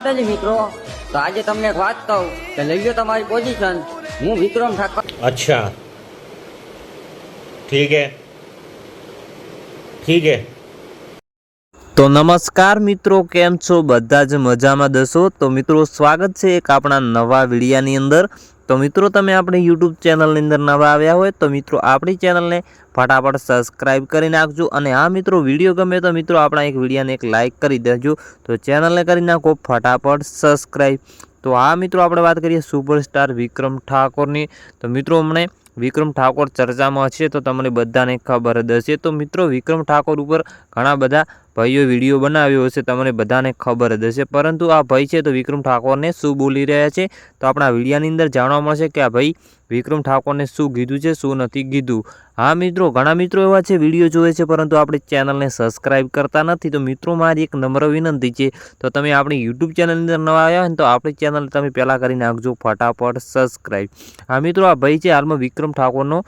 મિત્રો, તો આજે તમને એક વાત કહું કે લઈ લો તમારી પોઝિશન હું વિક્રમ ઠાકોર. અચ્છા. ઠીક હે. ઠીક હે. તો નમસ્કાર મિત્રો, કેમ છો? બધા જ મજામાં દસો? તો મિત્રો, સ્વાગત છે એક આપણા નવા વિડીયાની અંદર. તો મિત્રો, તમે આપણી યુટ્યુબ ચેનલની અંદર નવા આવ્યા હોય, તો મિત્રો, આપણી ચેનલને ફટાફટ સબસ્ક્રાઇબ કરી નાખજો. અને આ મિત્રો, વીડિયો ગમે તો મિત્રો, આપણા એક વિડીયાને એક લાઇક કરી દેજો. તો ચેનલને કરી નાખો, ફટાફટ સબસ્ક્રાઇબ તો આ મિત્રો, આપણે વાત કરીએ સુપરસ્ટાર વિક્રમ ઠાકોરની. તો મિત્રો હમણે વિક્રમ ઠાકોર ચર્ચામાં છે તો તમને બધાને ખબર જ હશે. તો મિત્રો, વિક્રમ ઠાકોર ઉપર ઘણા બધા ભાઈઓ વીડિયો બનાવ્યો હશે, તમને બધાને ખબર જ હશે. પરંતુ આ ભાઈ છે તો વિક્રમ ઠાકોરને શું બોલી રહ્યા છે? તો આપણા વિડીયાની અંદર જાણવા મળશે કે આ ભાઈ વિક્રમ ઠાકોરને શું કીધું છે, શું નથી કીધું. હા મિત્રો, ઘણા મિત્રો એવા છે, વીડિયો જોવે છે, પરંતુ આપણી ચેનલને સબસ્ક્રાઇબ કરતા નથી. તો મિત્રો, મારી એક નમ્ર વિનંતી છે, તો તમે આપણી યુટ્યુબ ચેનલની અંદર નવા આવ્યા હોય તો આપણી ચેનલ તમે પહેલાં કરી નાખજો ફટાફટ સબસ્ક્રાઇબ. હા મિત્રો, આ ભાઈ છે, હાલમાં વિક્રમ ઠાકોરનો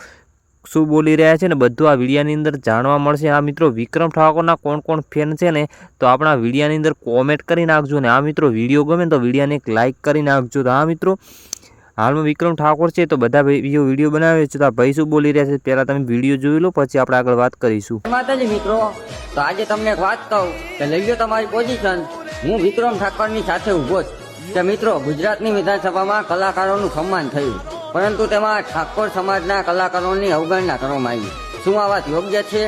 શું બોલી રહ્યા છે ને બધું આ વિડીયાની અંદર જાણવા મળશે. આ મિત્રો, વિક્રમ ઠાકોરના કોણ કોણ ફેન છે ને, તો આપણા વિડીયાની અંદર કોમેન્ટ કરી નાખજો ને. આ મિત્રો, વીડિયો ગમે તો વિડીયાને એક લાઇક કરી નાખજો. તો આ મિત્રો, હાલમાં વિક્રમ ઠાકોર છે તો બધા વીડિયો વીડિયો બનાવે છે. તો આ ભાઈ શું બોલી રહ્યા છે પહેલાં તમે વીડિયો જોઈ લો, પછી આપણે આગળ વાત કરીશું. માતાજી મિત્રો, તો આજે તમને વાત કહું કે લઈ લો તમારી પોઝિશન હું વિક્રમ ઠાકોરની સાથે ઊભો છું. કે મિત્રો, ગુજરાતની વિધાનસભામાં કલાકારોનું સન્માન થયું. પરંતુ તેમાં ઠાકોર સમાજના કલાકારોની અવગણના કરવામાં આવી. શું આ વાત યોગ્ય છે?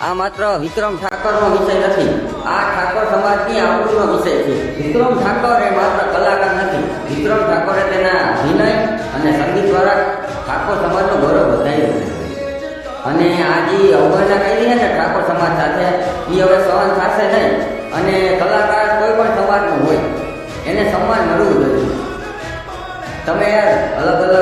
આ માત્ર વિક્રમ ઠાકોરનો વિષય નથી. આ ઠાકોર સમાજની આવૃત્તિનો વિષય છે. વિક્રમ ઠાકોર એ માત્ર કલાકાર નથી. વિક્રમ ઠાકોરે તેના વિનય અને સંગીત દ્વારા ઠાકોર સમાજનું ગૌરવ વધાર્યું અને આ જે અવગણના કરી ને ઠાકોર સમાજ સાથે. એ હવે સહન થશે નહીં. અને કલાકાર કોઈ પણ સમાજનો હોય, એને સન્માન મળવું જોઈએ. તમે અલગ અલગ